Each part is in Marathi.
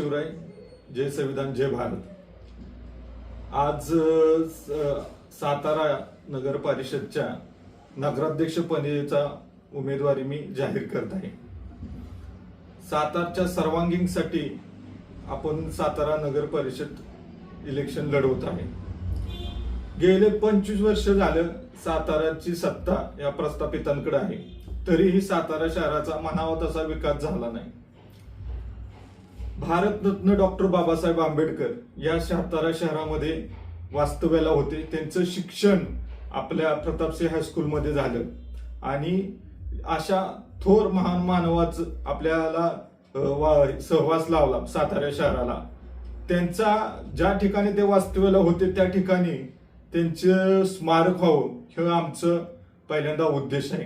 शिवराय जय संविधान जय भारत. आज सातारा नगर परिषदच्या नगराध्यक्षपदेचा उमेदवारी मी जाहीर करत आहे. सातारच्या सर्वांगीणसाठी आपण सातारा नगर परिषद इलेक्शन लढवत आहे. गेले पंचवीस वर्ष झालं साताराची सत्ता या प्रस्थापितांकडे आहे. तरीही सातारा शहराचा म्हणावा तसा विकास झाला नाही. भारतरत्न डॉक्टर बाबासाहेब आंबेडकर या सातारा शहरामध्ये वास्तव्याला होते. त्यांचं शिक्षण आपल्या प्रतापसिंह हायस्कूलमध्ये झालं. आणि अशा थोर महान मानवाच आपल्याला वा- सहवास लावला सातारा शहराला. त्यांचा ज्या ठिकाणी ते वास्तव्याला होते त्या ठिकाणी त्यांचं स्मारक व्हावं हे आमचं पहिल्यांदा उद्देश आहे.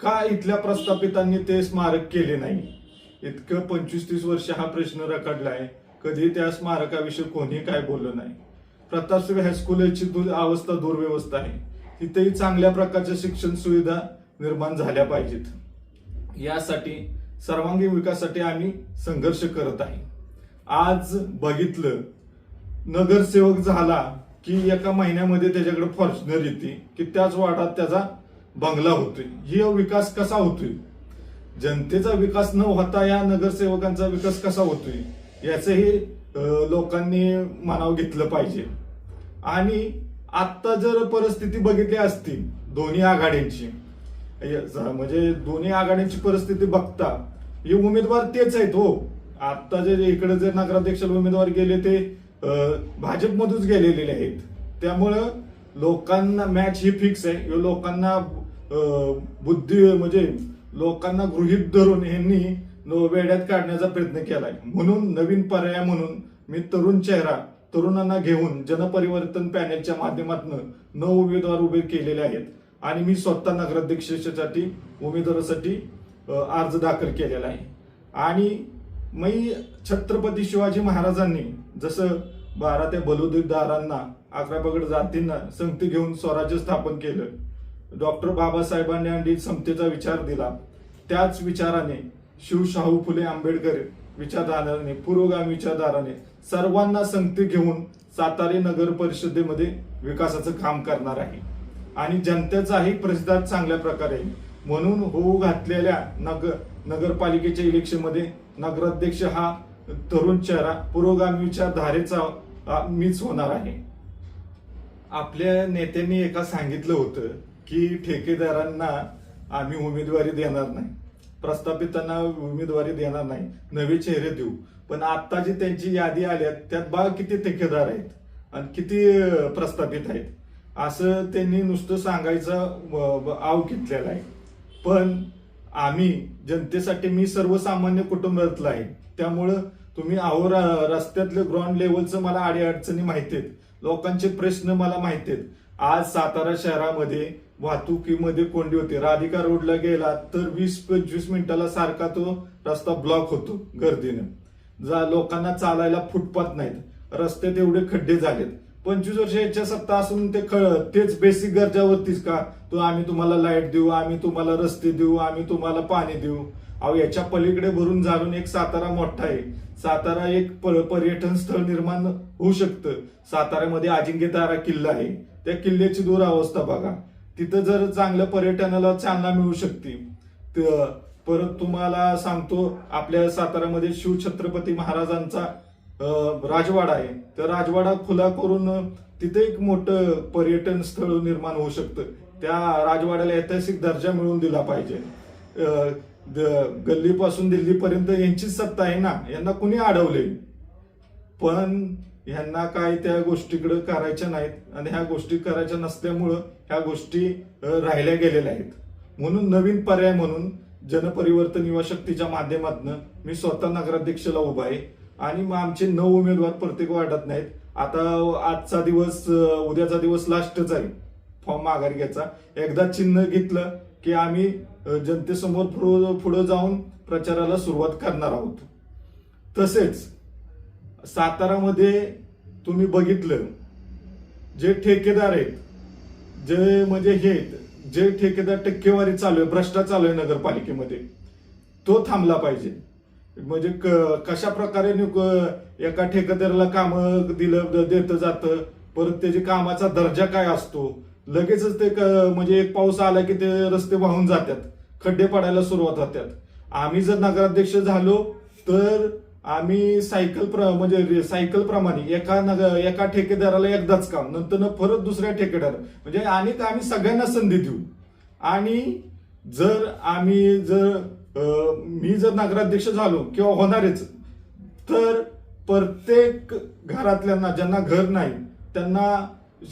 का इथल्या प्रस्थापितांनी ते स्मारक केले नाही? इतकं पंचवीस तीस वर्ष हा प्रश्न रखडला आहे कधी त्या स्मारकाविषयी कोणी काय बोललं नाही. प्रतापसिंह हायस्कूलची दु- अवस्था दुर्व्यवस्था आहे. तिथेही चांगल्या प्रकारच्या शिक्षण सुविधा निर्माण झाल्या पाहिजेत. यासाठी सर्वांगीण विकासासाठी आम्ही संघर्ष करत आहे. आज बघितलं नगरसेवक झाला की एका महिन्यामध्ये त्याच्याकडे फॉर्च्युनर येते की त्याच वाटात त्याचा बंगला होतोय. ही विकास कसा होतोय? जनतेचा विकास न होता या नगरसेवकांचा विकास कसा होतोय? याचंही लोकांनी मनाव घेतलं पाहिजे. आणि आत्ता जर परिस्थिती बघितली असती दोन्ही आघाड्यांची म्हणजे दोन्ही आघाड्यांची परिस्थिती बघता हे उमेदवार तेच आहेत हो. आत्ता जे इकडे जे नगराध्यक्ष उमेदवार गेले ते भाजपमधूनच गेलेले आहेत. त्यामुळं लोकांना मॅच ही फिक्स आहे. लोकांना बुद्धी म्हणजे लोकांना गृहित धरून यांनी नो- वेड्यात काढण्याचा प्रयत्न केलाय. म्हणून नवीन पर्याय म्हणून मी तरुण चेहरा तरुणांना घेऊन जनपरिवर्तन पॅनेलच्या माध्यमातून नऊ उमेदवार उभे केलेले आहेत. आणि मी स्वतः नगराध्यक्षासाठी उमेदवारासाठी अर्ज दाखल केलेला आहे. आणि मी छत्रपती शिवाजी महाराजांनी जसं बारा त्या बलुदारांना अकरा पगड जातींना संगती घेऊन स्वराज्य स्थापन केलं डॉक्टर बाबासाहेबांनी आणि समतेचा विचार दिला. त्याच विचाराने शिवशाहू फुले आंबेडकर विचारधाराने पुरोगामी विचारधाराने सर्वांना संगती घेऊन सातारे नगर परिषदेमध्ये विकासाचं काम करणार आहे. आणि जनतेचाही प्रतिसाद चांगल्या प्रकारे म्हणून होऊ घातलेल्या नगर नगरपालिकेच्या इलेक्शनमध्ये नगराध्यक्ष हा तरुण चेहरा पुरोगामी विचारधारेचा मीच होणार आहे. आपल्या नेत्यांनी एका सांगितलं होतं की ठेकेदारांना आम्ही उमेदवारी देणार नाही. प्रस्थापितांना उमेदवारी देणार नाही. नवे चेहरे देऊ. पण आता जी त्यांची यादी आल्या त्यात बा किती ठेकेदार आहेत आणि किती प्रस्थापित आहेत. असं त्यांनी नुसतं सांगायचं आव घेतलेला आहे. पण आम्ही जनतेसाठी मी सर्वसामान्य कुटुंबातला आहे. त्यामुळं तुम्ही आहो र- रस्त्यातलं ग्राउंड लेवलचं मला अडीअडचणी माहिती आहेत. लोकांचे प्रश्न मला माहिती आहेत. आज सातारा शहरामध्ये वाहतुकीमध्ये कोंडी होते. राधिका रोडला गेला तर वीस पंचवीस मिनिटाला सारखा तो रस्ता ब्लॉक होतो गर्दीनं. जा लोकांना चालायला फुटपाथ नाहीत. रस्ते तेवढे खड्डे झालेत. पंचवीस वर्ष याच्या सत्ता असून ते खळ तेच बेसिक गरजावरतीच का? तो आम्ही तुम्हाला लाइट देऊ आम्ही तुम्हाला रस्ते देऊ आम्ही तुम्हाला पाणी देऊ. अहो याच्या पलीकडे भरून झाडून एक सातारा मोठा आहे. सातारा एक पर्यटन स्थळ निर्माण होऊ शकतं. साताऱ्यामध्ये अजिंक्यतारा किल्ला आहे. त्या किल्ल्याची दुरावस्था बघा. तिथं जर चांगलं पर्यटनाला चालना मिळू शकते तर परत तुम्हाला सांगतो आपल्या साताऱ्यामध्ये शिवछत्रपती महाराजांचा राजवाडा आहे. तर राजवाडा खुला करून तिथे एक मोठं पर्यटन स्थळ निर्माण होऊ शकतं. त्या राजवाड्याला ऐतिहासिक दर्जा मिळवून दिला पाहिजे. गल्लीपासून दिल्लीपर्यंत यांचीच सत्ता आहे ना यांना कुणी अडवले पण ह्यांना काय त्या गोष्टीकडे करायच्या नाहीत आणि ह्या गोष्टी करायच्या नसल्यामुळं ह्या गोष्टी राहिल्या गेलेल्या आहेत. म्हणून नवीन पर्याय म्हणून जनपरिवर्तन युवा शक्तीच्या माध्यमातून मी स्वतः नगराध्यक्षला उभा आहे. आणि मग आमचे नऊ उमेदवार प्रत्येक वाटत नाहीत. आता आजचा दिवस उद्याचा दिवस लास्टच आहे. फॉर्म माघारी घ्यायचा. एकदा चिन्ह घेतलं की आम्ही जनतेसमोर पुढं पुढं जाऊन प्रचाराला सुरुवात करणार आहोत. तसेच सातारामध्ये तुम्ही बघितलं जे ठेकेदार आहेत जे म्हणजे हे जे ठेकेदार टक्केवारी चालू आहे भ्रष्टाचार चालू आहे नगरपालिकेमध्ये तो थांबला पाहिजे. म्हणजे क- कशा प्रकारे एका ठेकेदाराला काम दिलं देत देतं जातं परत त्याची कामाचा दर्जा काय असतो? लगेचच ते म्हणजे एक पाऊस आला की ते रस्ते वाहून जातात खड्डे पडायला सुरुवात होतात. आम्ही जर नगराध्यक्ष झालो तर आम्ही सायकल प्र म्हणजे सायकल प्रमाणे एका नग एका ठेकेदाराला एकदाच काम नंतर परत दुसऱ्या ठेकेदार. म्हणजे आणि आम्ही सगळ्यांना संधी देऊ. आणि जर आम्ही जर मी जर नगराध्यक्ष झालो किंवा होणारच तर प्रत्येक घरातल्यांना ज्यांना घर नाही त्यांना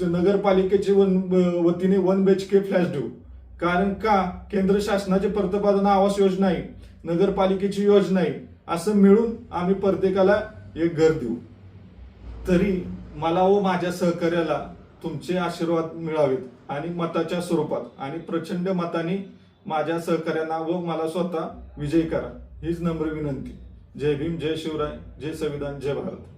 नगरपालिकेचे वन वतीने वन बेच के फ्लॅश देऊ. कारण का? केंद्र शासनाचे प्रतिपादन आवास योजना आहे नगरपालिकेची योजना आहे असं मिळून आम्ही प्रत्येकाला एक घर देऊ. तरी मला व माझ्या सहकार्याला तुमचे आशीर्वाद मिळावेत आणि मताच्या स्वरूपात आणि प्रचंड मताने माझ्या सहकार्यांना व मला स्वतः विजयी करा. हीच नम्र विनंती. जय भीम जय शिवराय जय संविधान जय भारत.